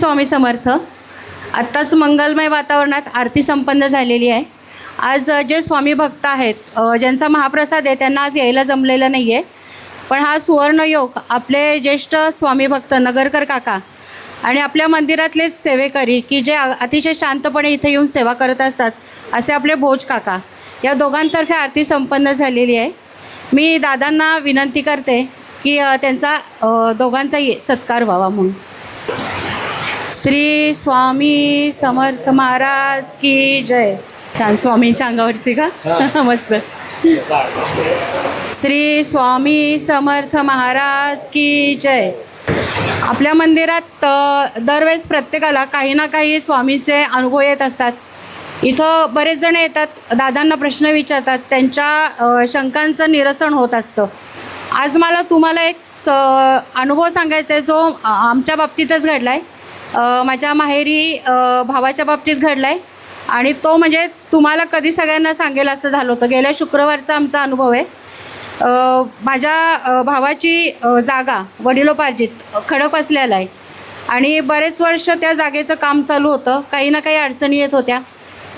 स्वामी समर्थ. आत्ताच मंगलमय वातावरणात आरती संपन्न झालेली आहे. आज जे स्वामी भक्त आहेत ज्यांचा महाप्रसाद आहे त्यांना आज यायला जमलेलं नाही आहे पण हा सुवर्णयोग आपले ज्येष्ठ स्वामी भक्त नगरकर काका आणि आपल्या मंदिरातलेच सेवेकरी की जे अतिशय शांतपणे इथे येऊन सेवा करत असतात असे आपले भोज काका या दोघांतर्फे आरती संपन्न झालेली आहे. मी दादांना विनंती करते की त्यांचा दोघांचा सत्कार व्हावा म्हणून. श्री स्वामी समर्थ महाराज की जय. छान स्वामींच्या अंगावरची का? मस्त. श्री स्वामी समर्थ महाराज की जय. आपल्या मंदिरात दरवेळेस प्रत्येकाला काही ना काही स्वामीचे अनुभव येत असतात. इथं बरेच जण येतात दादांना प्रश्न विचारतात त्यांच्या शंकांचं निरसन होत असतं. आज मला तुम्हाला एक स अनुभव सांगायचा आहे जो आमच्या बाबतीतच घडला आहे माझ्या माहेरी भावाच्या बाबतीत घडला आहे आणि तो म्हणजे तुम्हाला कधी सगळ्यांना सांगेल असं झालं होतं. गेल्या शुक्रवारचा आमचा अनुभव आहे. माझ्या भावाची जागा वडिलोपार्जित खडक असलेला आहे. आणि बरेच वर्ष त्या जागेचं काम चालू होतं. काही ना काही अडचणी येत होत्या.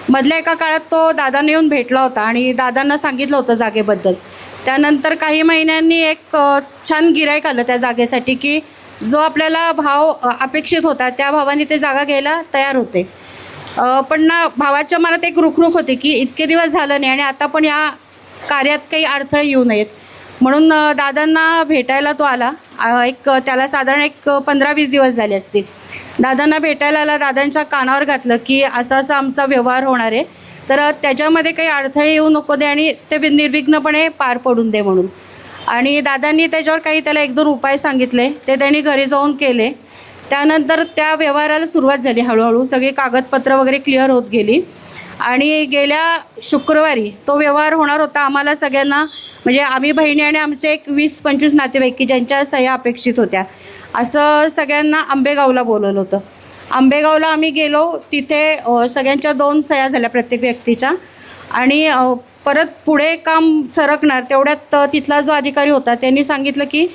मधल्या एका काळात तो दादाने येऊन भेटला होता आणि दादांना सांगितलं होतं जागेबद्दल. त्यानंतर काही महिन्यांनी एक छान गिरायक आलं त्या जागेसाठी की जो आपल्याला भाव अपेक्षित होता त्या भावाने ते जागा घ्यायला तयार होते. पण ना भावाच्या मनात एक रुखरुख होती की इतके दिवस झालं नाही आणि आता पण या कार्यात काही अडथळे येऊ नयेत. म्हणून दादांना भेटायला तो आला. एक त्याला साधारण एक पंधरा वीस दिवस झाले असतील. दादांना भेटायला आला दादांच्या कानावर घातलं की असा असा आमचा व्यवहार होणार आहे. तर त्याच्यामध्ये काही अडथळे येऊ नको दे आणि ते निर्विघ्नपणे पार पडून दे म्हणून. आणि दादांनी त्याच्यावर काही त्याला एक दोन उपाय सांगितले. ते त्यांनी घरी जाऊन केले. त्यानंतर त्या व्यवहाराला सुरुवात झाली हळूहळू. सगळी कागदपत्र वगैरे क्लिअर होत गेली. आणि गेल्या शुक्रवारी तो व्यवहार होणार होता आम्हाला सगळ्यांना म्हणजे आम्ही बहिणी आणि आमचे एक वीस पंचवीस नातेवाईक की ज्यांच्या सह्या अपेक्षित होत्या. असं सगळ्यांना आंबेगावला बोलवलं होतं. आंबेगावला आम्ही गेलो. तिथे सगळ्यांच्या दोन सह्या झाल्या प्रत्येक व्यक्तीच्या. आणि परत पुढे काम सरकणार तेवढ्यात तिथला जो अधिकारी होता त्यांनी सांगितलं की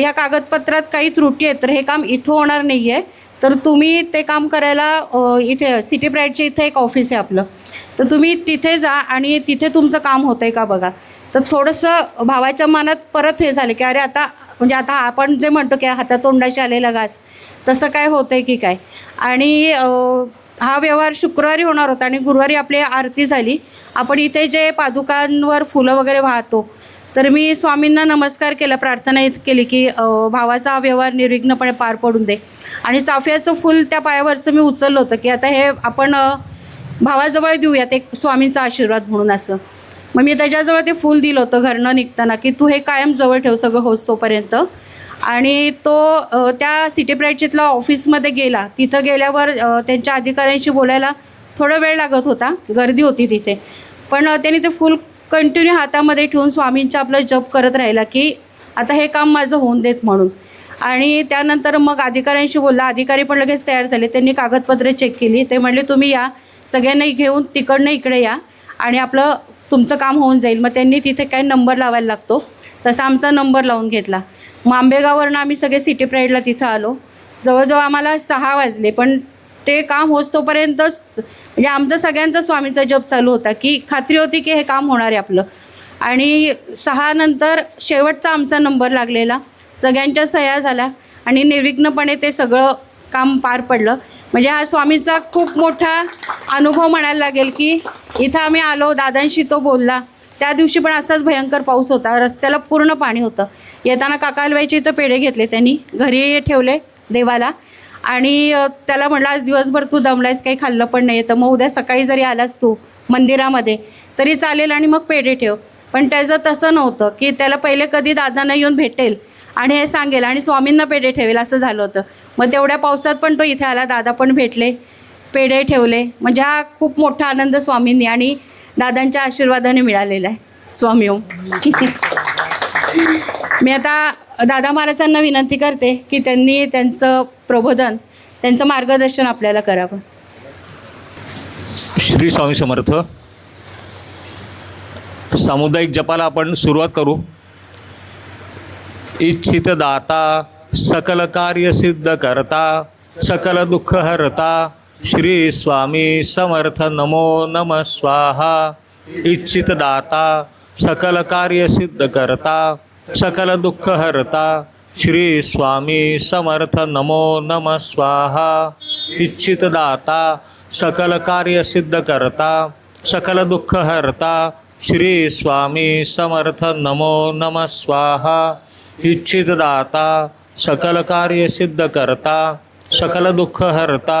या कागदपत्रात काही त्रुटी आहेत तर हे काम इथं होणार नाही आहे तर तुम्ही ते काम करायला इथे सिटी प्राईडच्या इथे एक ऑफिस आहे आपलं. तर तुम्ही तिथे जा आणि तिथे तुमचं काम होतं आहे का बघा. तर थोडंसं भावाच्या मनात परत हे झालं की अरे आता म्हणजे आता आपण जे म्हणतो की हातातोंडाशी आलेला घास तसं काय होतं आहे की काय? आणि हा व्यवहार शुक्रवारी होणार होता आणि गुरुवारी आपली आरती झाली. आपण इथे जे पादुकांवर फुलं वगैरे वाहतो तर मी स्वामींना नमस्कार केला प्रार्थना इत केली की भावाचा हा व्यवहार निर्विघ्नपणे पार पडून दे. आणि चाफ्याचं फुल त्या पायावरचं मी उचललं होतं की आता हे आपण भावाजवळ देऊयात एक स्वामींचा आशीर्वाद म्हणून असं. मग मी त्याच्याजवळ ते फूल दिलं होतं घरनं निघताना की तू हे कायम जवळ ठेव सगळं होस तोपर्यंत. आणि तो त्या सिटी प्राईडचितला ऑफिसमध्ये गेला तिथं गेल्यावर त्यांच्या अधिकाऱ्यांशी बोलायला थोडा वेळ लागत होता गर्दी होती तिथे. पण त्याने त्यांनी ते फुल कंटिन्यू हातामध्ये ठेवून स्वामींचा आपलं जप करत राहिला की आता हे काम माझं होऊन देत म्हणून. आणि त्यानंतर मग अधिकाऱ्यांशी बोलला अधिकारी पण लगेच तयार झाले. त्यांनी कागदपत्रे चेक केली. ते म्हणले तुम्ही या सगळ्यांना घेऊन तिकडनं इकडे या आणि आपलं तुमचं काम होऊन जाईल. मग त्यांनी तिथे काय नंबर लावायला लागतो. तसा आमचा नंबर लावून घेतला. मांबेगाववरनं आम्ही सगळे सिटी प्राईडला तिथं आलो. जवळजवळ आम्हाला सहा वाजले पण ते काम होचतोपर्यंतच म्हणजे आमचं सगळ्यांचा स्वामीचा जप चालू होता की खात्री होती की हे काम होणार आहे आपलं. आणि सहा नंतर शेवटचा आमचा नंबर लागलेला सगळ्यांच्या सह्या झाल्या आणि निर्विघ्नपणे ते सगळं काम पार पडलं. म्हणजे हा स्वामीचा खूप मोठा अनुभव म्हणायला लागेल की इथं आम्ही आलो दादांशी तो बोलला त्या दिवशी पण असाच भयंकर पाऊस होता. रस्त्याला पूर्ण पाणी होतं. येताना काकालबाईचे इथं पेढे घेतले त्यांनी. घरी ठेवले देवाला. आणि त्याला म्हटलं आज दिवसभर तू दमलायस काही खाल्लं पण नाही तर मग उद्या सकाळी जरी आलास तू मंदिरामध्ये तरी चालेल आणि मग पेढे ठेव. पण त्याचं तसं नव्हतं की त्याला पहिले कधी दादांना येऊन भेटेल आणि हे सांगेल आणि स्वामींना पेढे ठेवेल असं झालं होतं. मग तेवढ्या पावसात पण तो इथे आला. दादा पण भेटले पेढे ठेवले. म्हणजे हा खूप मोठा आनंद स्वामींनी आणि दादांच्या आशीर्वादाने मिळालेला आहे. स्वामी ओम. मी आता दादा महाराजांना विनंती करते की त्यांनी त्यांचं प्रबोधन त्यांचं मार्गदर्शन आपल्याला करावं. श्री स्वामी समर्थ. सामुदायिक जपाला आपण सुरुवात करू. इच्छित दाता सकल कार्य सिद्ध करता सकल दुःख हरता श्री स्वामी समर्थ नमो नम स्वाहा। इच्छित दाता सकल कार्य सिद्ध करता सकल दुःख हरता श्री स्वामी समर्थ नमो नम स्वाहा। इच्छित दाता सकल कार्य सिद्ध करता सकल दुःख हरता श्री स्वामी समर्थ नमो नम स्वाहा। इच्छित दाता सकल कार्य सिद्ध करता सकल दुःख हरता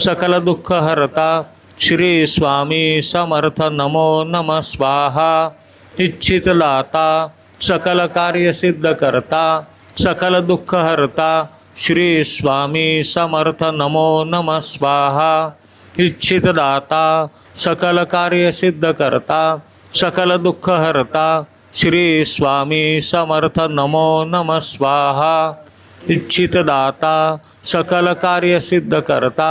सकल दुःख हरता श्री स्वामी समर्थ नमो नम स्वाहा। इच्छितदाता सकल कार्य सिद्ध करता सकल दुःख हरता श्री स्वामी समर्थ नमो नम स्वाहा। इच्छितदाता सकल कार्य सिद्ध करता सकल दुःख हरता श्री स्वामी समर्थ नमो नम स्वाहा। इच्छितदाता सकल कार्य सिद्ध करता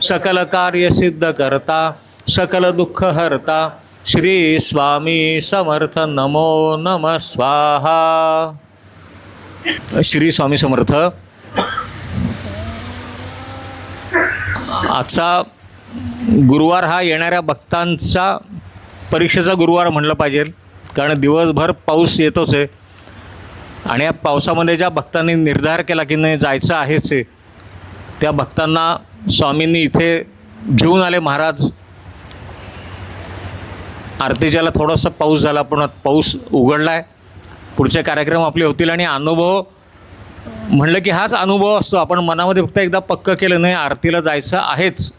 सकल कार्य सिद्ध करता सकल दुःख हरता। श्री स्वामी समर्थ नमो नम स्वाहा। श्री स्वामी समर्थ। आजचा गुरुवार हा येणाऱ्या भक्तांचा परीक्षेचा गुरुवार म्हणलं पाहिजे कारण दिवसभर पाऊस येतोच आहे. आणि या पावसामध्ये ज्या भक्तांनी निर्धार केला की नाही जायचं आहेच आहे त्या भक्तांना स्वामींनी इथे घेऊन आले महाराज. आरतीच्याला थोडासा पाऊस झाला पण पाऊस उघडला आहे पुढचे कार्यक्रम आपले होतील आणि अनुभव म्हणलं की हाच अनुभव असतो. आपण मनामध्ये फक्त एकदा पक्क केलं नाही आरतीला जायचं आहेच.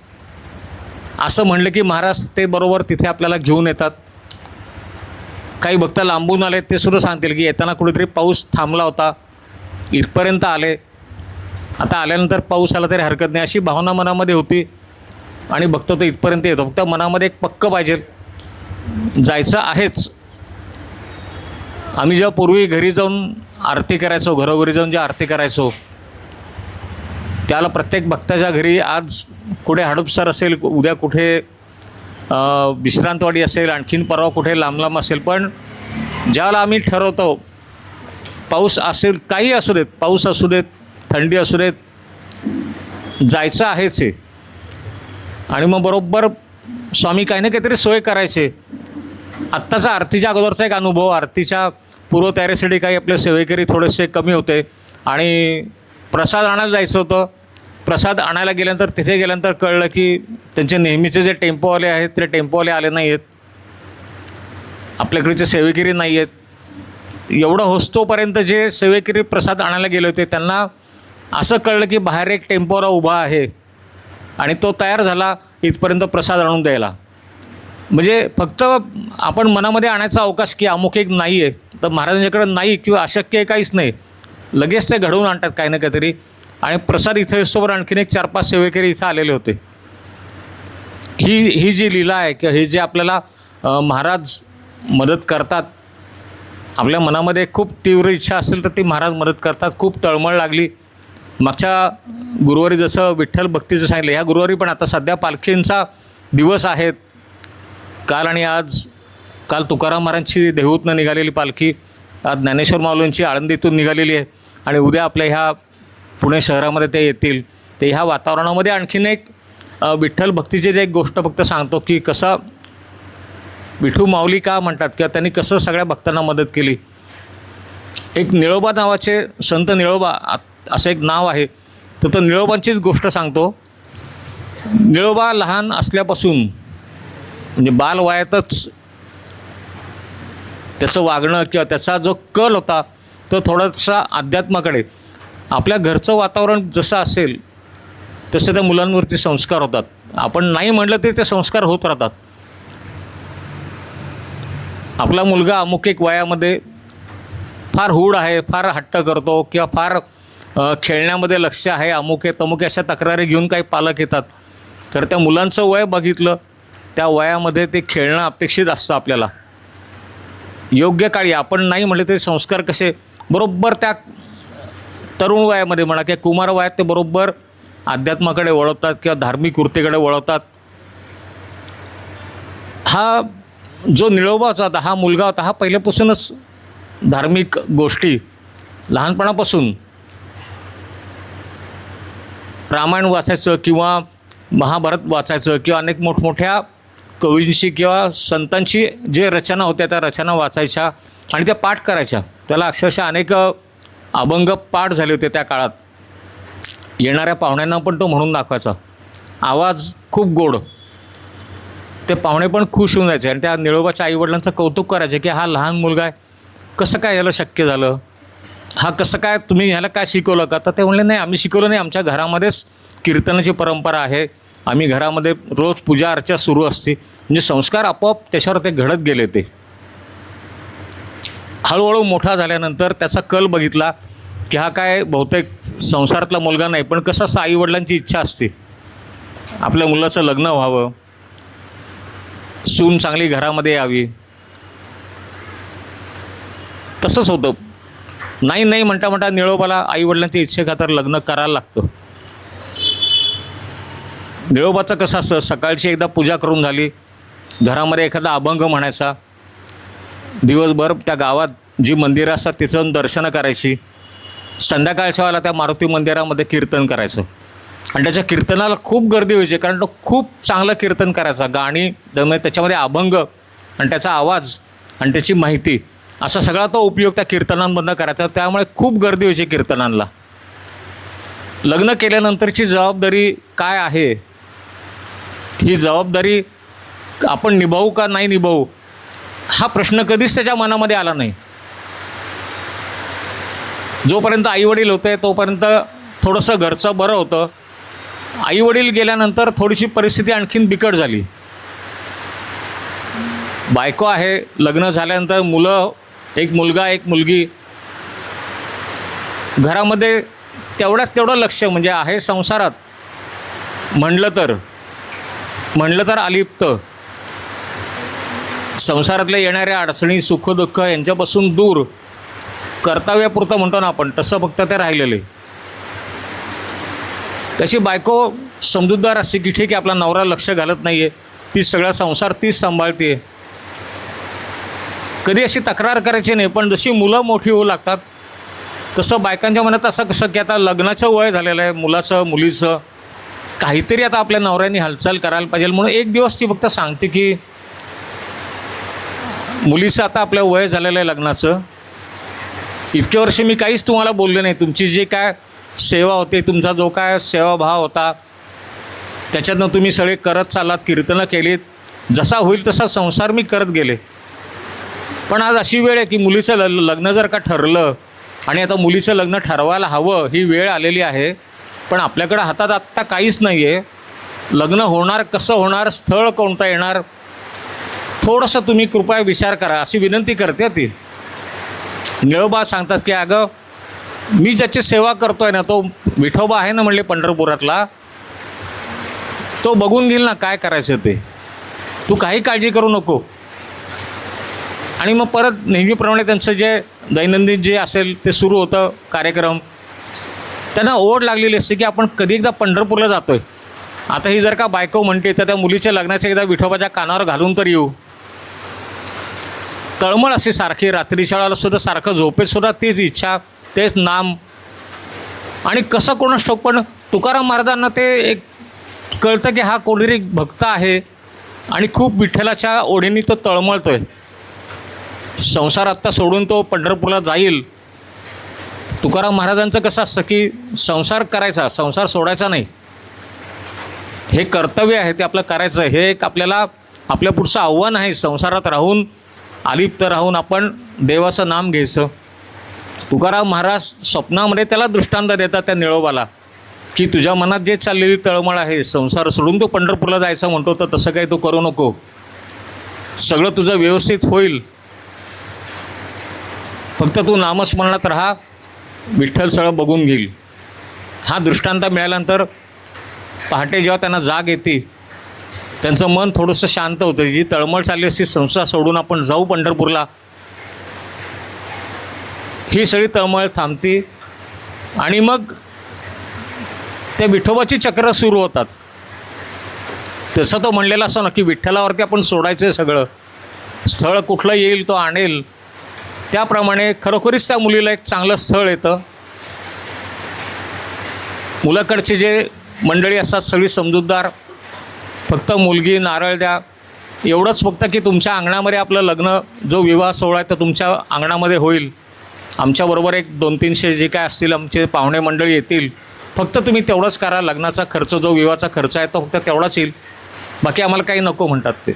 असं म्हणलं की महाराज ते बरोबर तिथे आपल्याला घेऊन येतात. काही भक्त लांबून आले ते सुद्धा सांगतील की येताना कुठेतरी पाऊस थांबला होता. इथपर्यंत आले. आता आल्यानंतर पाऊस आला तरी हरकत नाही. अशी भावना मनामध्ये होती. आणि भक्त तो इथपर्यंत येतो. फक्त मनामध्ये एक पक्क पाहिजे. जायचं आहेच. आम्ही जेव्हा पूर्वी घरी जाऊन आरती करायचो घरोघरी जाऊन जे आरती करायचो त्याला प्रत्येक भक्ताच्या घरी आज कुठे हडपसर असेल उद्या कुठे विश्रांतवाडी असेल आणखीन परवा कुठे लांब लांब असेल पण ज्याला आम्ही ठरवतो पाऊस असेल काही असू देत पाऊस असू देत थंडी असू देत जायचं आहेच आहे आणि मग बरोबर स्वामी काही ना काहीतरी सोय करायचे. आत्ताचा आरतीच्या अगोदरचा एक अनुभव आरतीच्या पूर्वतयारीसाठी काही आपले सेवेकरी थोडेसे कमी होते. आणि प्रसाद आणायला जायचं होतं. प्रसाद आणायला गेल्यानंतर तिथे गेल्यानंतर कळलं की त्यांचे नेहमीचे जे टेम्पोवाले आहेत ते टेम्पोवाले आले नाही आहेत आपल्याकडचे सेवेकरी नाही आहेत एवढं होस्तोपर्यंत जे सेवेकरी प्रसाद आणायला गेले होते त्यांना असं कळलं की बाहेर एक टेम्पोरा उभा आहे आणि तो तयार झाला इथपर्यंत प्रसाद आणून द्यायला. म्हणजे फक्त आपण मनामध्ये आणायचा अवकाश की अमुक एक नाही आहे तर महाराजांच्याकडे नाही किंवा अशक्य आहे काहीच नाही. लगेच ते घडवून आणतात काही ना काहीतरी. आणि प्रसाद इथं येसोबर आणखीन एक चार पाच सेवेकरी इथं आलेले होते. ही ही जी लीला आहे किंवा हे जे आपल्याला महाराज मदत करतात आपल्या मनामध्ये खूप तीव्र इच्छा असेल तर ती महाराज मदत करतात. खूप तळमळ लागली. मागच्या गुरुवारी जसं विठ्ठल भक्तीचं सांगितलं ह्या गुरुवारी पण आता सध्या पालखींचा दिवस आहेत काल आणि आज काल तुकाराम महाराजांची देहूतनं निघालेली पालखी आज ज्ञानेश्वर माऊलींची आळंदीतून निघालेली आहे आणि उद्या आपल्या ह्या पुणे शहरामध्ये ते येतील. ते ह्या वातावरणामध्ये आणखीन एक विठ्ठल भक्तीची जे एक गोष्ट फक्त सांगतो की कसं विठू माऊली का म्हणतात किंवा त्यांनी कसं सगळ्या भक्तांना मदत केली. एक निळोबा नावाचे संत निळोबा आ- असं एक नाव आहे. तर तो निळोबांचीच गोष्ट सांगतो. निळोबा लहान असल्यापासून म्हणजे बालवयातच त्याचं वागणं किंवा त्याचा जो कल होता तो थोडासा अध्यात्माकडे. आपल्या घरचं वातावरण जसं असेल तसे त्या मुलांवरती संस्कार होतात. आपण नाही म्हटलं तरी ते संस्कार होत राहतात. आपला मुलगा अमुक एक वयामध्ये फार हूड आहे फार हट्ट करतो किंवा फार खेळण्यामध्ये लक्ष आहे अमुक आहे तमुक अशा तक्रारी घेऊन काही पालक येतात. तर त्या मुलांचं वय बघितलं त्या वयामध्ये ते खेळणं अपेक्षित असतं आपल्याला. योग्य काळी आपण नाही म्हटलं तरी संस्कार कसे बरोबर त्या तरुण वयामध्ये म्हणा किंवा कुमार वयात ते बरोबर अध्यात्माकडे वळवतात किंवा धार्मिक वृत्तीकडे वळवतात. हा जो निळोबाचा होता हा मुलगा होता हा पहिल्यापासूनच धार्मिक गोष्टी लहानपणापासून रामायण वाचायचं किंवा महाभारत वाचायचं किंवा अनेक मोठमोठ्या कवींशी किंवा संतांची जे रचना होत्या त्या रचना वाचायच्या आणि त्या पाठ करायच्या. त्याला अक्षरशः अनेक अभंग पाठ झाले होते त्या काळात. येणाऱ्या पाहुण्यांना पण तो म्हणून दाखवायचा. आवाज खूप गोड. ते पाहुणे पण खुश होऊन जायचे आणि त्या निळोबाच्या आईवडिलांचं कौतुक करायचे की हा लहान मुलगा आहे. कसं काय याला शक्य झालं? हा कसं काय तुम्ही ह्याला काय शिकवलं का? तर ते म्हणले नाही आम्ही शिकवलं नाही. आमच्या घरामध्येच कीर्तनाची परंपरा आहे. आम्ही घरामध्ये रोज पूजा अर्चा सुरू असते. म्हणजे संस्कार आपोआप त्याच्यावर ते घडत गेले ते. हळूहळू मोठा झाल्यानंतर त्याचा कल बघितला की हा काय बहुतेक संसारातला मुलगा नाही पण कसं असं आईवडिलांची इच्छा असते. आपल्या मुलाचं लग्न व्हावं. सून चांगली घरामध्ये यावी. तसंच होतं. नाही नाही म्हणता म्हणता निळोबाला आईवडिलांच्या इच्छेखातर लग्न करायला लागतं. निळोबाचं कसं असं सकाळची एकदा पूजा करून झाली घरामध्ये एखादा अभंग म्हणायचा दिवसभर त्या गावात जी मंदिरं असतात तिथं दर्शनं करायची संध्याकाळच्या वेळेला त्या मारुती मंदिरामध्ये कीर्तन करायचं. आणि त्याच्या कीर्तनाला खूप गर्दी व्हायची कारण तो खूप चांगलं कीर्तन करायचा गाणी त्यामुळे त्याच्यामध्ये अभंग आणि त्याचा आवाज आणि त्याची माहिती. असा सगळा तो उपयोग त्या कीर्तनांमधनं करायचा. त्यामुळे खूप गर्दी व्हायची कीर्तनांना लग्न केल्यानंतरची जबाबदारी काय आहे? ही जबाबदारी आपण निभावू का नाही निभावू? हा प्रश्न कधीच त्याच्या मनामध्ये आला नाही. जोपर्यंत आईवडील होते तोपर्यंत थोडंसं घरचं बरं होतं. आईवडील गेल्यानंतर थोडीशी परिस्थिती आणखीन बिकट झाली. बायको आहे लग्न झाल्यानंतर मुलं एक मुलगा एक मुलगी. घरामध्ये तेवढ्यात तेवढं लक्ष म्हणजे आहे संसारात. म्हणलं तर म्हणलं तर अलिप्त. संसारातल्या येणाऱ्या अडचणी सुखदुःख यांच्यापासून दूर. कर्तव्यापुरतं म्हणतो ना आपण तसं फक्त ते राहिलेले. तशी बायको समजूतदार असते की ठीक आहे आपला नवरा लक्ष घालत नाही आहे ती सगळा संसार तीच सांभाळते कधी अशी तक्रार करायची नाही पण जशी मुलं मोठी होऊ लागतात तसं बायकांच्या मनात असं कसं की आता लग्नाचं वय झालेलं आहे मुलाचं मुलीचं काहीतरी आता आपल्या नवऱ्याने हालचाल करायला पाहिजे. म्हणून एक दिवस ती फक्त सांगते की मुलीचं आता आपलं वय झालेलं आहे लग्नाचं. इतके वर्ष मी काहीच तुम्हाला बोलले नाही. तुमची जी काय सेवा होती तुमचा जो काय सेवाभाव होता त्याच्यातनं तुम्ही सगळे करत चालात कीर्तनं केलीत. जसा होईल तसा संसार मी करत गेले. पण आज अशी वेळ आहे की मुलीचं ल लग्न जर का ठरलं आणि आता मुलीचं लग्न ठरवायला हवं ही वेळ आलेली आहे पण आपल्याकडं हातात आत्ता काहीच नाही आहे लग्न होणार कसं होणार स्थळ कोणतं येणार थोडंसं तुम्ही कृपया विचार करा अशी विनंती करते ती. निळोबा सांगतात की अगं मी ज्याची सेवा करतो आहे ना तो विठोबा आहे ना म्हणले पंढरपुरातला तो बघून घेईल ना काय करायचं ते. तू काही काळजी करू नको. आणि मग परत नेहमीप्रमाणे त्यांचं जे दैनंदिन जे असेल ते सुरू होतं कार्यक्रम त्यांना ओढ लागलेली असते की आपण कधी एकदा पंढरपूरला जातो आहे आता ही जर का बायको म्हणते तर त्या मुलीच्या लग्नाच्या एकदा विठोबाच्या कानावर घालून तर येऊ. तळमळ असे सारखी रात्रीच्या वेळेला सुद्धा सारखं झोपेत सुद्धा तीच इच्छा तेच नाम. आणि कसं कोण ठाऊक पण तुकाराम महाराजांना ते एक कळतं की हा कोणीतरी भक्त आहे आणि खूप विठ्ठलाच्या ओढीने तो तळमळतो आहे संसार आत्ता सोडून तो पंढरपूरला जाईल. तुकाराम महाराजांचं कसं असतं की संसार करायचा संसार सोडायचा नाही. हे कर्तव्य आहे ते आपलं करायचं. हे एक आपल्याला आपल्या पुढचं आव्हान आहे संसारात राहून अलिप्त राहून आपण देवाचं नाम घ्यायचं. तुकाराम महाराज स्वप्नामध्ये त्याला दृष्टांत देतात त्या निळोबाला की तुझ्या मनात जे चाललेली तळमळ आहे संसार सोडून तू पंढरपूरला जायचं म्हणतो तर तसं काही तू करू नको. सगळं तुझं व्यवस्थित होईल. फक्त तू नामस्मरणात राहा. विठ्ठल सगळं बघून घेईल. हा दृष्टांत मिळाल्यानंतर पहाटे जेव्हा त्यांना जाग येते त्यांचं मन थोडंसं शांत होतं. जी तळमळ चालली असती संस्था सोडून आपण जाऊ पंढरपूरला. ही सगळी तळमळ थांबते. आणि मग त्या विठोबाची चक्र सुरू होतात. तसं तो म्हणलेला असं ना की विठ्ठलावरती आपण सोडायचं आहे सगळं. स्थळ कुठलं येईल तो आणेल. त्याप्रमाणे खरोखरीच त्या मुलीला एक चांगलं स्थळ येतं. मुलाकडचे जे मंडळी असतात सगळी समजूतदार फक्त मुलगी नारळ द्या एवढंच फक्त की तुमच्या अंगणामध्ये आपलं लग्न जो विवाह सोहळा आहे तो तुमच्या अंगणामध्ये होईल. आमच्याबरोबर एक दोन तीनशे जे काय असतील आमचे पाहुणे मंडळी येतील. फक्त तुम्ही तेवढंच करा लग्नाचा खर्च जो विवाहाचा खर्च आहे तो फक्त तेवढाच येईल. बाकी आम्हाला काही नको म्हणतात ते.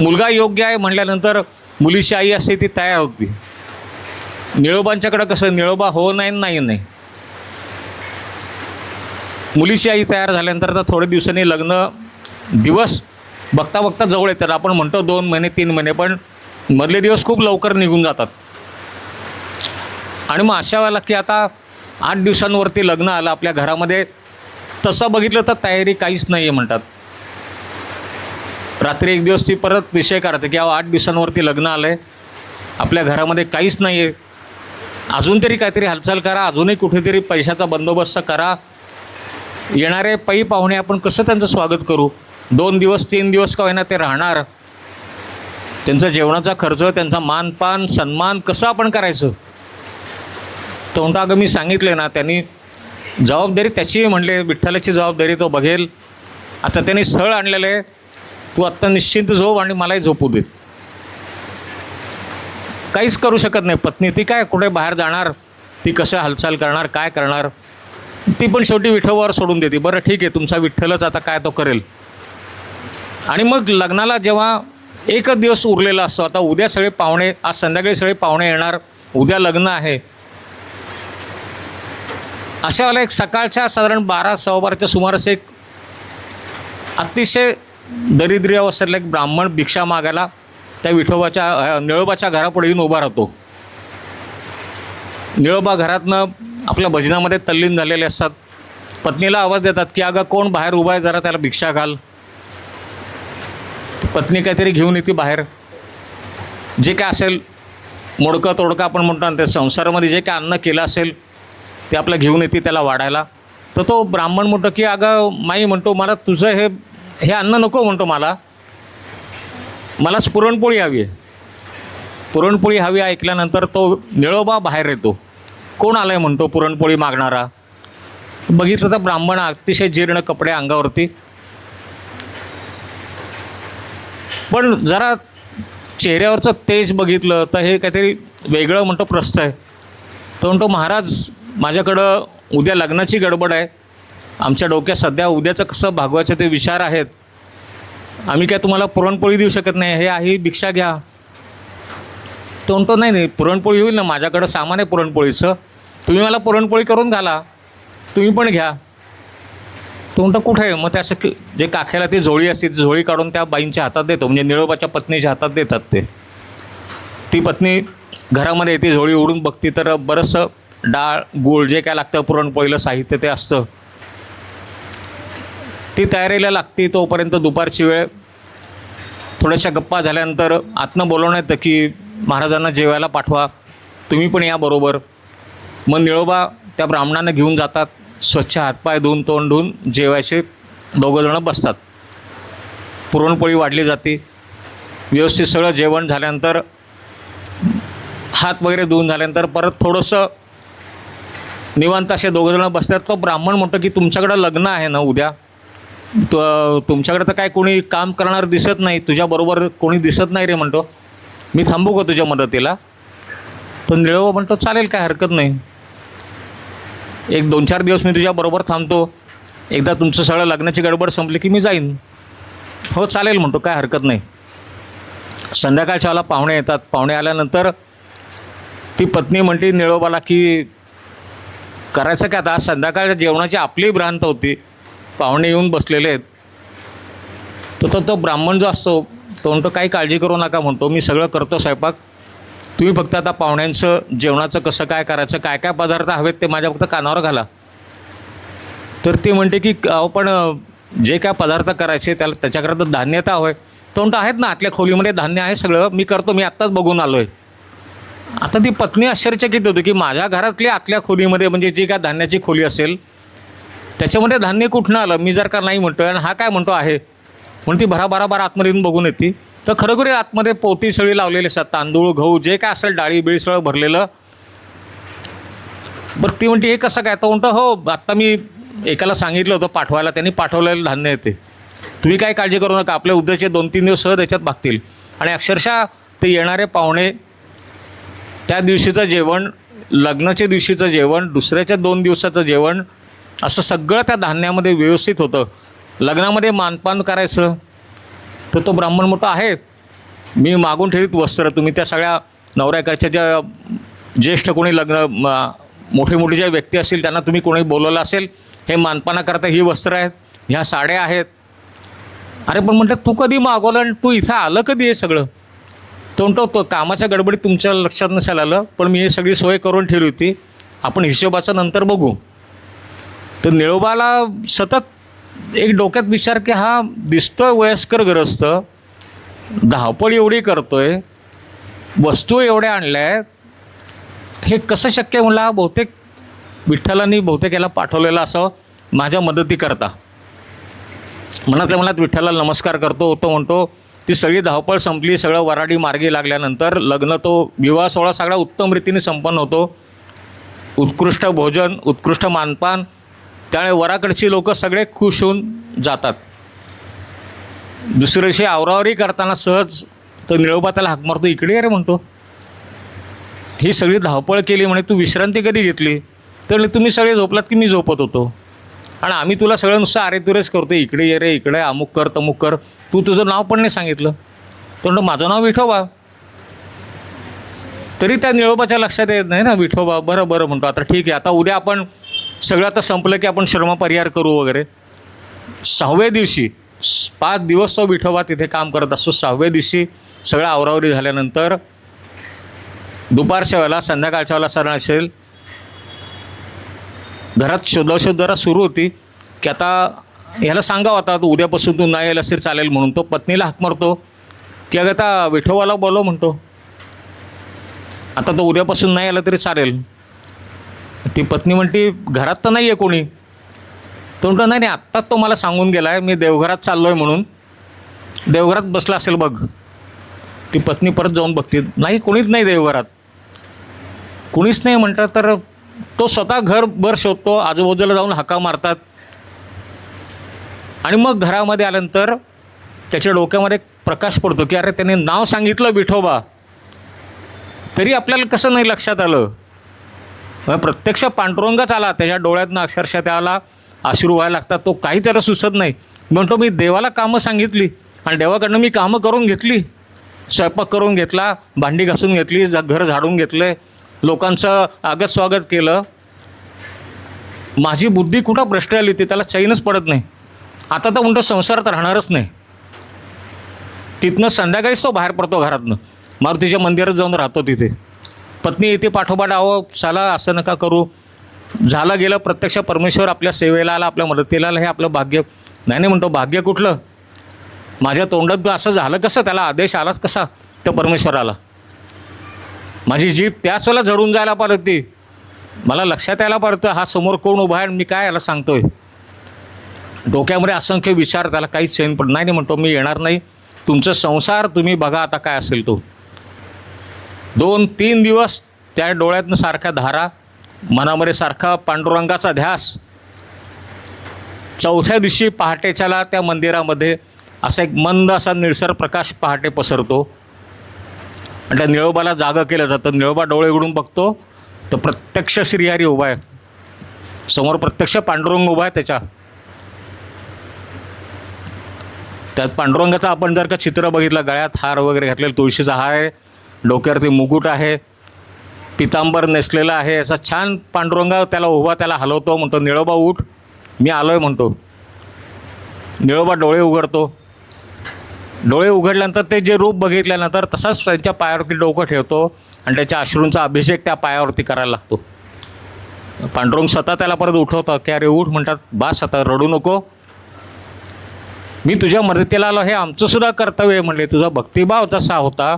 मुलगा योग्य आहे म्हणल्यानंतर मुलीची आई असते ती तयार होती. निळोबांच्याकडं कसं निळोबा हो नाही नाही नाही. मुलीची आई तयार झाल्यानंतर तर थोड्या दिवसांनी लग्न दिवस बघता बघता जवळ येतात. आपण म्हणतो दोन महिने तीन महिने पण मधले दिवस खूप लवकर निघून जातात. आणि मग अशा वेळेला की आता आठ दिवसांवरती लग्न आलं आपल्या घरामध्ये तसं बघितलं तर तयारी काहीच नाही आहे म्हणतात. रात्री एक दिवस ती परत विषय करते की अहो आठ दिवसांवरती लग्न आलं आहे आपल्या घरामध्ये काहीच नाही आहे अजून तरी काहीतरी हालचाल करा अजूनही कुठेतरी पैशाचा बंदोबस्त करा. येणारे पै पाहुणे आपण कसं त्यांचं स्वागत करू? दोन दिवस तीन दिवस का होईना ते राहणार? त्यांचा जेवणाचा खर्च त्यांचा मानपान सन्मान कसं आपण करायचं? तर अगं मी सांगितले ना त्यांनी जबाबदारी त्याची म्हणले विठ्ठलाची जबाबदारी तो बघेल. आता त्यांनी स्थळ आणलेलं आहे. तू आत्ता निश्चिंत झोप आणि मलाही झोपू दे. काहीच करू शकत नाही पत्नी. ती काय कुठे बाहेर जाणार? ती कसं हालचाल करणार? काय करणार? ती पण शेवटी विठोबावर सोडून देते. बरं ठीक आहे. तुमचा विठ्ठलच आता काय तो करेल. आणि मग लग्नाला जेव्हा एकच दिवस उरलेला असतो आता उद्या सगळे पाहुणे आज संध्याकाळी सगळे पाहुणे येणार. उद्या लग्न आहे. अशा वेळेला एक सकाळच्या साधारण बारा सव्वा बाराच्या सुमारास एक अतिशय दरिद्री अवस्थेतला एक ब्राह्मण भिक्षा मागायला त्या विठोबाच्या निळोबाच्या घरापुढे येऊन उभा राहतो. निळोबा घरातनं आपल्या भजनामध्ये तल्लीन झालेले असतात. पत्नीला आवाज देतात की अगं कोण बाहेर उभा आहे? जरा त्याला भिक्षा घाल. पत्नी काहीतरी घेऊन येते बाहेर. जे काय असेल मोडकं तोडकं आपण म्हणतो ना ते संसारामध्ये जे काय अन्न केलं असेल ते आपलं घेऊन येते त्याला वाढायला. तर तो ब्राह्मण म्हणतो की अगं माई म्हणतो मला तुझं हे हे अन्न नको म्हणतो मला. मला पुरणपोळी हवी आहे. पुरणपोळी हवी ऐकल्यानंतर तो निळोबा बाहेर येतो. कोण आलाय म्हणतो पुरणपोळी मागणारा? बघितलं तर ब्राह्मण अतिशय जीर्ण कपडे अंगावरती. पण जरा चेहऱ्यावरचं तेज बघितलं तर हे काहीतरी वेगळं म्हणतो प्रस्त आहे. तो म्हणतो महाराज माझ्याकडं उद्या लग्नाची गडबड आहे. आमच्या डोक्यात सध्या उद्याचं कसं भागवायचं ते विचार आहेत. आम्ही काय तुम्हाला पुरणपोळी देऊ शकत नाही. हे आहे भिक्षा घ्या. तो म्हणतो नाही नाही. पुरणपोळी होईल ना. माझ्याकडं सामान आहे पुरणपोळीचं. तुम्ही मला पुरणपोळी करून घाला. तुम्ही पण घ्या. तो म्हणतो कुठे आहे? मग ते असं की- जे काखेला ती झोळी असते ती झोळी काढून त्या बाईंच्या हातात देतो. म्हणजे निळोबाच्या पत्नीच्या हातात देतात ते. ती पत्नी घरामध्ये येते झोळी उडून बघते. तर बरंचसं डाळ गूळ जे काय लागतं पुरणपोळीला साहित्य ते असतं. ती तयारीला लागते तोपर्यंत दुपारची वेळ. थोड्याशा गप्पा झाल्यानंतर आतनं बोलवण्यात येतं की महाराजांना जेवायला पाठवा. तुम्ही पण या बरोबर. मग निळोबा त्या ब्राह्मणांना घेऊन जातात स्वच्छ हातपाय धुवून तोंड धुवून जेवायचे. दोघंजणं बसतात. पुरणपोळी वाढली जाते. व्यवस्थित सगळं जेवण झाल्यानंतर हात वगैरे धुवून झाल्यानंतर परत थोडंसं निवांत असे दोघंजणं बसतात. तो ब्राह्मण म्हणतो की तुमच्याकडं लग्न आहे ना उद्या? तुमच्याकडे तर काय कोणी काम करणार दिसत नाही. तुझ्याबरोबर कोणी दिसत नाही रे म्हणतो. मी थांबू का तुझ्या मदतीला? तो निळवा म्हणतो चालेल काय हरकत नाही. एक दोन चार दिवस मी तुझ्याबरोबर थांबतो. एकदा तुमचं सगळं लग्नाची गडबड संपली की मी जाईन. हो चालेल म्हणतो काय हरकत नाही. संध्याकाळच्या वेळेला पाहुणे येतात. पाहुणे आल्यानंतर ती पत्नी म्हणते निळोबाला की करायचं काय आता? आज संध्याकाळच्या जेवणाची आपली भ्रांत होती. पाहुणे येऊन बसलेले आहेत. तर तो तो ब्राह्मण जो असतो तो म्हणतो काही काळजी करू नका म्हणतो. मी सगळं करतो स्वयंपाक. तुम्ही फक्त आता पाहुण्यांचं जेवणाचं कसं काय करायचं काय काय पदार्थ हवेत ते माझ्या फक्त कानावर घाला. तर ते म्हणते की अहो पण जे काय पदार्थ करायचे त्याला त्याच्याकरता धान्य तर हवं आहे तो म्हणतो आहेत ना आतल्या खोलीमध्ये धान्य आहे सगळं. मी करतो मी आत्ताच बघून आलो आहे आता ती पत्नी आश्चर्यचकित होती की माझ्या घरातली आतल्या खोलीमध्ये म्हणजे जी काय धान्याची खोली असेल त्याच्यामध्ये धान्य कुठनं आलं? मी जर का नाही म्हणतोय आणि हा काय म्हणतो आहे? म्हणून ती भरा आतमध्ये येऊन बघून येते. तर खरोखर आतमध्ये पोती सळी लावलेली असतात तांदूळ गहू जे काय असेल डाळी बिळी सगळं भरलेलं. बरं ती म्हणते हे कसं काय? तर म्हणतो हो आत्ता मी एकाला सांगितलं होतं पाठवायला त्यांनी पाठवलेलं धान्य येते तुम्ही काय काळजी करू नका आपल्या उद्याचे दोन तीन दिवस सहज याच्यात भागतील. आणि अक्षरशः ते येणारे पाहुणे त्या दिवशीचं जेवण लग्नाच्या दिवशीचं जेवण दुसऱ्याच्या दोन दिवसाचं जेवण असं सगळं त्या धान्यामध्ये व्यवस्थित होतं. लग्नामध्ये मानपान करायचं. तर तो ब्राह्मण मोठा आहे. मी मागून ठेवीत वस्त्र. तुम्ही त्या सगळ्या नवऱ्याकडच्या ज्या ज्येष्ठ कोणी लग्न मोठे मोठी मोठी ज्या व्यक्ती असतील त्यांना तुम्ही कोणी बोलवलं असेल हे मानपानाकरता ही वस्त्र आहेत. ह्या साड्या आहेत. अरे पण म्हटलं तू कधी मागवलं आणि तू इथं आलं कधी हे सगळं? तो म्हणतो तो कामाच्या गडबडीत तुमच्या लक्षात नसेल आलं पण मी हे सगळी सोय करून ठेवली होती. आपण हिशोबाचं नंतर बघू. तर निळोबाला सतत एक डोक्यात विचार की हा दिसतोय वयस्कर ग्रस्त धावपळ एवढी करतोय वस्तू एवढ्या आणल्या आहेत हे कसं शक्य मला बहुतेक विठ्ठलांनी बहुतेक याला पाठवलेलं असं माझ्या मदती करता मनातल्या मनात विठ्ठलाला नमस्कार करतो तो म्हणतो ती सगळी धावपळ संपली सगळं वराडी मार्गी लागल्यानंतर लग्न तो विवाह सोहळा सगळा उत्तम रीतीने संपन्न होतो. उत्कृष्ट भोजन उत्कृष्ट मानपान त्यामुळे वराकडची लोक सगळे खुश होऊन जातात. दुसऱ्या दिवशी आवरावरी करताना सहज तो निळोबा त्याला हाक मारतो इकडे अरे म्हणतो. ही सगळी धावपळ केली म्हणे तू विश्रांती कधी घेतली? तर तुम्ही सगळे झोपलात की मी झोपत होतो. आणि आम्ही तुला सगळं नुसतं आरेतुरेच करतो इकडे ये रे इकडे अमुक कर तमुक कर. तू तुझं नाव पण नाही सांगितलं. तो म्हणतो माझं नाव विठोबा. तरी त्या निळोबाच्या लक्षात येत नाही ना विठोबा बरं बरं म्हणतो. आता ठीक आहे आता उद्या आपण सगळं आता संपलं की आपण श्रमपरिहार करू वगैरे. सहाव्या दिवशी पाच दिवस तो विठोबा तिथे काम करत असतो. सहाव्या दिवशी सगळं आवरावरी झाल्यानंतर दुपारच्या वेळेला संध्याकाळच्या वेळेला सरण असेल. घरात शोधाशोध जरा सुरू होती की आता ह्याला सांगावं आता तू उद्यापासून तू नाही यायला तरी चालेल म्हणून. तो पत्नीला हाक मारतो की अगं आता विठोबाला बोलव म्हणतो. आता तो उद्यापासून नाही आला तरी चालेल. ती पत्नी म्हणते घरात तर नाही आहे कोणी. तो म्हणतो नाही नाही आत्ताच तो मला सांगून गेला आहे मी देवघरात चाललो आहे म्हणून. देवघरात बसला असेल बघ. ती पत्नी परत जाऊन बघते नाही कोणीच नाही देवघरात. कुणीच नाही म्हणतात तर तो स्वतः घर शोधतो आजूबाजूला जाऊन हाका मारतात. आणि मग घरामध्ये आल्यानंतर त्याच्या डोक्यामध्ये एक प्रकाश पडतो की अरे त्याने नाव सांगितलं विठोबा. तरी आपल्याला कसं नाही लक्षात आलं? म्हणजे प्रत्यक्ष पांडुरंगच आला त्याच्या डोळ्यातनं अक्षरशः त्याला आश्रू व्हायला लागतात. तो काही त्याला सुचत नाही. म्हणतो मी देवाला कामं सांगितली आणि देवाकडनं मी कामं करून घेतली. स्वयंपाक करून घेतला भांडी घासून घेतली घर झाडून घेतले. लोकांचं आगत स्वागत केलं. माझी बुद्धी कुठं भ्रष्ट आली ती त्याला चैनच पडत नाही. आता तर म्हणतो संसारात राहणारच नाही. तिथनं संध्याकाळीच तो बाहेर पडतो घरातनं. मारुतीच्या मंदिरात जाऊन राहतो तिथे. पत्नी येते पाठोपाठ आहो साला असं नका करू. झालं गेलं प्रत्यक्ष परमेश्वर आपल्या सेवेला आला आपल्या मदतीला आला हे आपलं भाग्य. नाही नाही म्हणतो भाग्य कुठलं? माझ्या तोंडात असं झालं कसं? त्याला आदेश आलाच कसा? त्या परमेश्वराला माझी जीभ त्याच वेळेला झडून जायला पाहिजे ती मला लक्षात यायला पडतं हा समोर कोण उभा आहे आणि मी काय याला सांगतोय? डोक्यामध्ये असंख्य विचार त्याला काहीच चैन पड नाही नाही म्हणतो मी येणार नाही. तुमचा संसार तुम्ही बघा आता काय असेल तो. दोन तीन दिवस त्या डोळ्यातनं सारख्या धारा मनामध्ये सारखा पांडुरंगाचा ध्यास. चौथ्या दिवशी पहाटेच्याला त्या मंदिरामध्ये असा एक मंद असा निळसर प्रकाश पहाटे पसरतो. आणि त्या निळोबाला जागं केलं जातं. निळोबा डोळे उघडून बघतो तर प्रत्यक्ष श्रीहरी उभा आहे. समोर प्रत्यक्ष पांडुरंग उभा आहे त्याच्या. त्यात पांडुरंगाचं आपण जर का चित्र बघितलं गळ्यात हार वगैरे घातलेलं तुळशीचा हार आहे डोक्यावरती मुकुट आहे पितांबर नेसलेला आहे असा छान पांडुरंगा त्याला उभा त्याला हलवतो म्हणतो निळोबा उठ मी आलो आहे म्हणतो. निळोबा डोळे उघडतो. डोळे उघडल्यानंतर ते जे रूप बघितल्यानंतर तसाच त्यांच्या पायावरती डोकं ठेवतो आणि त्याच्या अश्रूंचा अभिषेक त्या पायावरती करायला लागतो. पांडुरंग स्वतः त्याला परत उठवतं की अरे उठ म्हणतात. बास आता रडू नको. मी तुझ्या मदतीला आलो हे आमचं सुद्धा कर्तव्य आहे म्हणले. तुझा भक्तिभाव जसा होता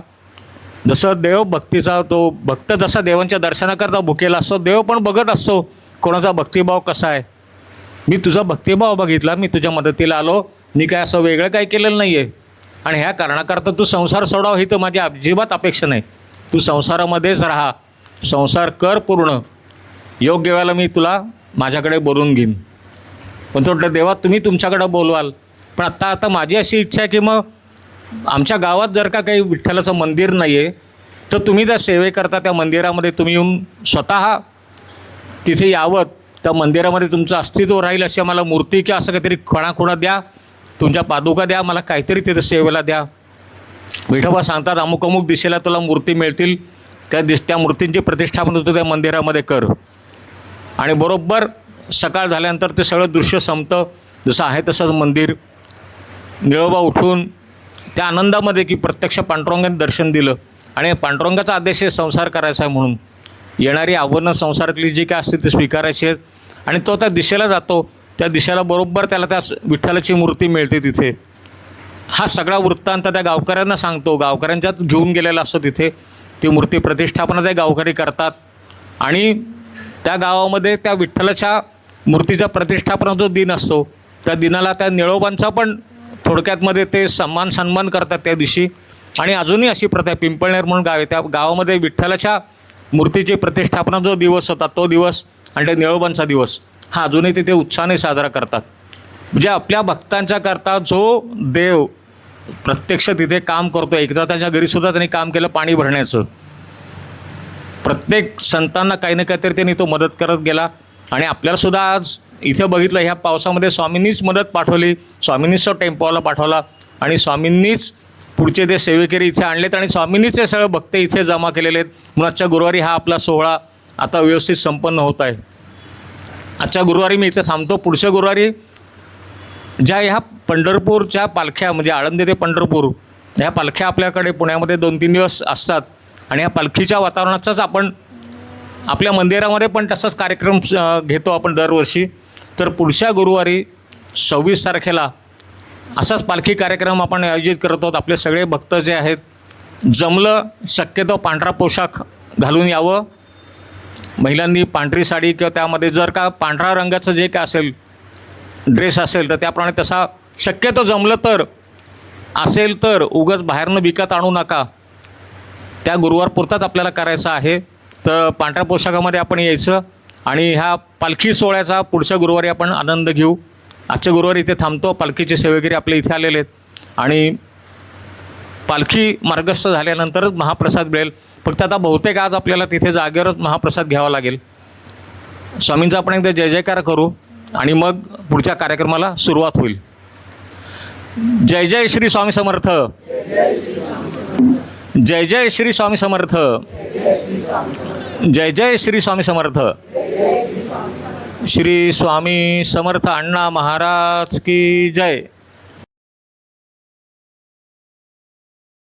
जसं देव भक्तीचा तो भक्त जसा देवांच्या दर्शनाकरता भुकेला असतो देव पण बघत असतो कोणाचा भक्तिभाव कसा आहे? मी तुझा भक्तिभाव बघितला मी तुझ्या मदतीला आलो मी काय असं वेगळं काही केलेलं नाही आहे आणि ह्या कारणाकरता तू संसार सोडाव ही तर माझी अजिबात अपेक्षा नाही. तू संसारामध्येच राहा संसार कर पूर्ण. योग्य वेळेला मी तुला माझ्याकडे बोलून घेईन. पण तो देवा तुम्ही तुमच्याकडं बोलवाल. पण आत्ता आता माझी अशी इच्छा आहे की मग आमच्या गावात जर का काही विठ्ठलाचं मंदिर नाही आहे तर तुम्ही त्या सेवेकरता त्या मंदिरामध्ये तुम्ही येऊन स्वतः तिथे यावं त्या मंदिरामध्ये तुमचं अस्तित्व राहील अशी मला मूर्ती किंवा असं काहीतरी खणाखुणा द्या तुमच्या पादुका द्या मला काहीतरी तिथे सेवेला द्या. विठोबा सांगतात अमुक अमुक दिशेला तुला मूर्ती मिळतील त्या दिस त्या मूर्तींची प्रतिष्ठापन होतं त्या मंदिरामध्ये कर. आणि बरोबर सकाळ झाल्यानंतर ते सगळं दृश्य संपतं जसं आहे तसंच मंदिर. निळोबा उठून त्या आनंदामध्ये की प्रत्यक्ष पांडुरंगाने दर्शन दिलं. आणि पांडुरंगाचा आदेश आहे संसार करायचा आहे म्हणून. येणारी आव्हानं संसारातली जी काय असते ती स्वीकारायची आहेत. आणि तो त्या दिशेला जातो. त्या दिशेला बरोबर त्याला त्या विठ्ठलाची मूर्ती मिळते तिथे. हा सगळा वृत्तांत त्या गावकऱ्यांना सांगतो. गावकऱ्यांच्यात घेऊन गेलेला असतो तिथे. ती मूर्ती प्रतिष्ठापना ते गावकरी करतात. आणि त्या गावामध्ये त्या विठ्ठलाच्या मूर्तीचा प्रतिष्ठापना जो दिन असतो. त्या दिनाला त्या निळोबांचा पण थोडक्यातमध्ये ते सन्मान सन्मान करतात त्या दिवशी. आणि अजूनही अशी प्रथा आहे पिंपळनेर म्हणून गाव आहे. त्या गावामध्ये विठ्ठलाच्या मूर्तीची प्रतिष्ठापना जो दिवस होता तो दिवस आणि त्या निळोबांचा दिवस हा अजूनही तिथे उत्साहाने साजरा करतात. म्हणजे आपल्या भक्तांच्या करता जो देव प्रत्यक्ष तिथे काम करतो एकदा त्याच्या घरीसुद्धा त्यांनी काम केलं पाणी भरण्याचं. प्रत्येक संतांना काही ना काहीतरी त्यांनी तो मदत करत गेला. आणि आपल्यालासुद्धा आज इथं बघितलं ह्या पावसामध्ये स्वामींनीच मदत पाठवली स्वामींनीच तो टेम्पोला पाठवला आणि स्वामींनीच पुढचे ते सेवेकरी इथे आणलेत आणि स्वामींनीच हे सगळं भक्त इथे जमा केलेले आहेत. म्हणून आजच्या गुरुवारी हा आपला सोहळा आता व्यवस्थित संपन्न होत आहे. आजच्या गुरुवारी मी इथे थांबतो. पुढच्या गुरुवारी ज्या ह्या पंढरपूरच्या पालख्या म्हणजे आळंदी ते पंढरपूर ह्या पालख्या आपल्याकडे पुण्यामध्ये दोन तीन दिवस असतात आणि या पालखीच्या वातावरणाचाच आपण आपल्या मंदिरामध्ये पण तसाच कार्यक्रम घेतो आपण दरवर्षी. तर पुढच्या गुरुवारी सव्वीस तारखेला असाच पालखी कार्यक्रम आपण आयोजित करत आहोत. आपले सगळे भक्त जे आहेत जमलं शक्यतो पांढरा पोशाख घालून यावं. महिलांनी पांढरी साडी किंवा त्यामध्ये जर का पांढरा रंगाचं जे काय असेल ड्रेस असेल तर त्याप्रमाणे तसा शक्यतो जमलं तर असेल तर उगाच बाहेरनं विकत आणू नका. त्या गुरुवार पुरताच आपल्याला करायचं आहे. तर पांढऱ्या पोशाखामध्ये आपण यायचं. आणि ह्या पालखी सोहळ्याचा पुढच्या गुरुवारी आपण आनंद घेऊ. आजच्या गुरुवारी इथे थांबतो. पालखीचे सेवेगिरी आपले इथे आलेले आहेत. आणि पालखी मार्गस्थ झाल्यानंतरच महाप्रसाद मिळेल. फक्त आता बहुतेक आज आपल्याला तिथे जागेवरच महाप्रसाद घ्यावा लागेल. स्वामींचा आपण एकदा जय जयकार करू आणि मग पुढच्या कार्यक्रमाला सुरुवात होईल. जय जय श्री स्वामी समर्थ. जय जय श्री स्वामी समर्थ. जय जय श्री स्वामी समर्थ. श्री स्वामी समर्थ अण्णा महाराज की जय.